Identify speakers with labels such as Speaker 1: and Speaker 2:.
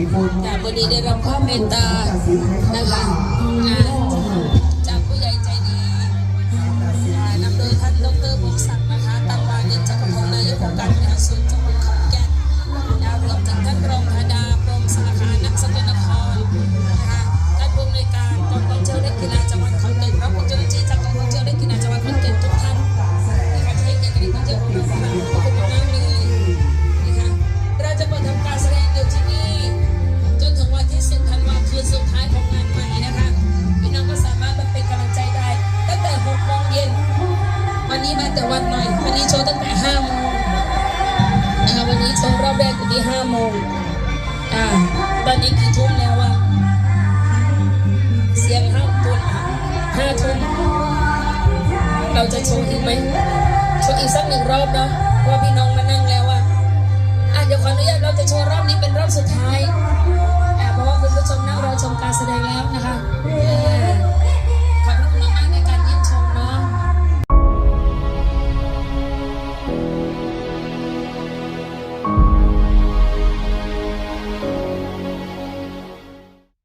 Speaker 1: นี้ได้รับความเมตตานะคะจากผู้ใหญ่ใจดีนำโดยท่านดรบงศักดิ์นะคะตังวานิจจักรพงศ์นายกองค์การบริหารส่วนจังหวัด วันหน่อย วันนี้โชว์ตั้งแต่5โมงนะคะวันนี้โชว์รอบแรกอยู่ที่5โมงอ่าตอนนี้กี่ทุ่มแล้วอะเสียงห้าทุ่มห้าทุ่มเราจะโชว์อีกไหมโชว์อีกสักหนึ่งรอบเนาะว่าพี่น้องมานั่งแล้วอะอะเดี๋ยวขออนุญาตเราจะโชว์รอบนี้เป็นรอบสุดท้ายอะเพราะว่าคุณผู้ชมนั่งรอชมการแสดงแล้วนะคะ